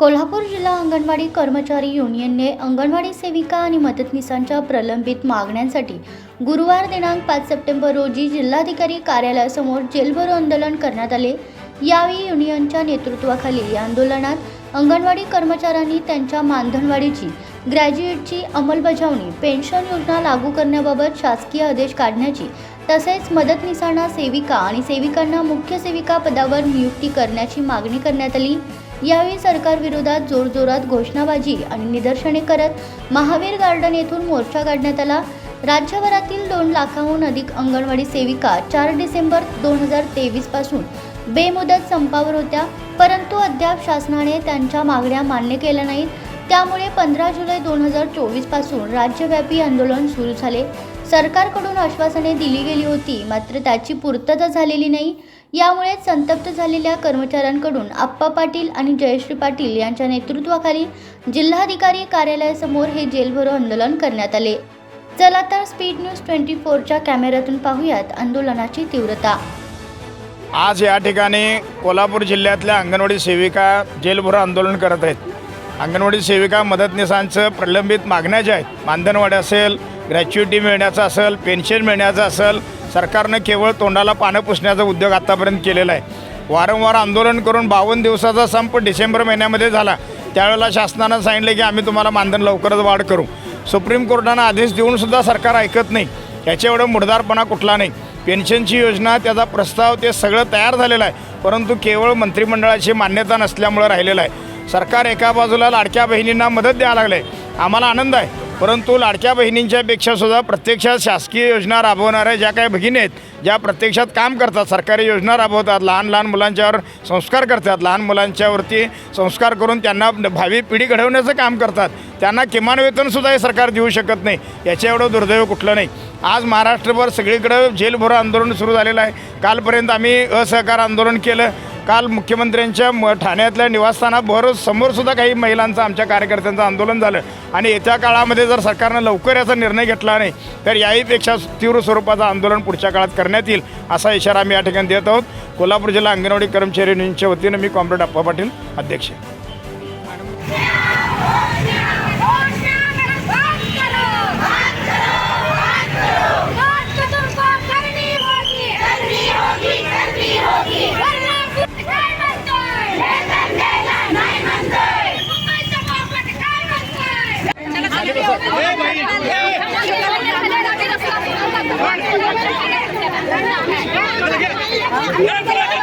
कोल्हापूर जिल्हा अंगणवाडी कर्मचारी युनियनने अंगणवाडी सेविका आणि मदतनीसांच्या प्रलंबित मागण्यांसाठी गुरुवार दिनांक पाच सप्टेंबर रोजी जिल्हाधिकारी कार्यालयासमोर जेलभरो आंदोलन करण्यात आले. यावेळी युनियनच्या नेतृत्वाखाली या आंदोलनात अंगणवाडी कर्मचाऱ्यांनी त्यांच्या मानधनवाढीची ग्रॅज्युएटची अंमलबजावणी पेन्शन योजना लागू करण्याबाबत शासकीय आदेश काढण्याची तसेच मदतनीसांना सेविका आणि सेविकांना मुख्य सेविका पदावर नियुक्ती करण्याची मागणी करण्यात आली. यावेळी सरकारविरोधात जोरजोरात घोषणाबाजी आणि निदर्शने करत महावीर गार्डन येथून मोर्चा काढण्यात आला. राज्यभरातील दोन लाखाहून अधिक अंगणवाडी सेविका चार डिसेंबर दोन हजार तेवीसपासून बेमुदत संपावर होत्या. परंतु अद्याप शासनाने त्यांच्या मागण्या मान्य केल्या नाहीत. त्यामुळे पंधरा जुलै दोन हजार चोवीसपासून राज्यव्यापी आंदोलन सुरू झाले. सरकारकडून आश्वासने दिली गेली होती. मात्र त्याची पूर्तता झालेली नाही. यामुळे संतप्त झालेल्या कर्मचाऱ्यांकडून आप्पा पाटील आणि जयश्री पाटील यांच्या नेतृत्वाखाली जिल्हाधिकारी कार्यालयासमोर हे जेलभरो आंदोलन करण्यात आले. चला तर स्पीड न्यूज ट्वेंटी फोरच्या कॅमेऱ्यातून पाहूयात आंदोलनाची तीव्रता. आज या ठिकाणी कोल्हापूर जिल्ह्यातल्या अंगणवाडी सेविका जेलभरो आंदोलन करत आहेत. अंगणवाडी सेविका मदतनीसांचं प्रलंबित मागण्या ज्या आहेत मानधनवाडी असेल ग्रॅच्युइटी मिळण्याचं असेल पेन्शन मिळण्याचं असेल सरकारनं केवळ तोंडाला पानं पुसण्याचा उद्योग आत्तापर्यंत केलेला आहे. वारंवार आंदोलन करून बावन्न दिवसाचा संप डिसेंबर महिन्यामध्ये झाला. त्यावेळेला शासनानं सांगितलं की आम्ही तुम्हाला मानधन लवकरच वाढ करू. सुप्रीम कोर्टानं आदेश देऊनसुद्धा सरकार ऐकत नाही. याच्या एवढं मुडदारपणा कुठला नाही. पेन्शनची योजना त्याचा प्रस्ताव ते सगळं तयार झालेलं आहे. परंतु केवळ मंत्रिमंडळाची मान्यता नसल्यामुळं राहिलेलं आहे. सरकार एका बाजूला लाडक्या बहिणींना मदत द्यायला लागलं आहे आम्हाला आनंद आहे. परंतु लाडक्या बहिणींच्यापेक्षा सुद्धा प्रत्यक्षात शासकीय योजना राबवणाऱ्या ज्या काही भगिनी आहेत ज्या प्रत्यक्षात काम करतात सरकारी योजना राबवतात लहान लहान मुलांच्यावर संस्कार करतात लहान मुलांच्यावरती संस्कार करून त्यांना भावी पिढी घडवण्याचं काम करतात त्यांना किमान वेतनसुद्धा हे सरकार देऊ शकत नाही याच्या एवढं दुर्दैव कुठलं नाही. आज महाराष्ट्रभर सगळीकडं जेलभरो आंदोलन सुरू झालेलं आहे. कालपर्यंत आम्ही असहकार आंदोलन केलं. काल मुख्यमंत्र्यांच्या म ठाण्यातल्या निवासस्थानाबरोबर समोरसुद्धा काही महिलांचं आमच्या कार्यकर्त्यांचं आंदोलन झालं. आणि येत्या काळामध्ये जर सरकारनं लवकर याचा निर्णय घेतला नाही तर याहीपेक्षा तीव्र स्वरूपाचं आंदोलन पुढच्या काळात करण्यात येईल असा इशारा आम्ही या ठिकाणी देत आहोत. कोल्हापूर जिल्हा अंगणवाडी कर्मचारी युनियनच्या वतीनं मी कॉम्रेड अप्पा पाटील अध्यक्ष ありがとう。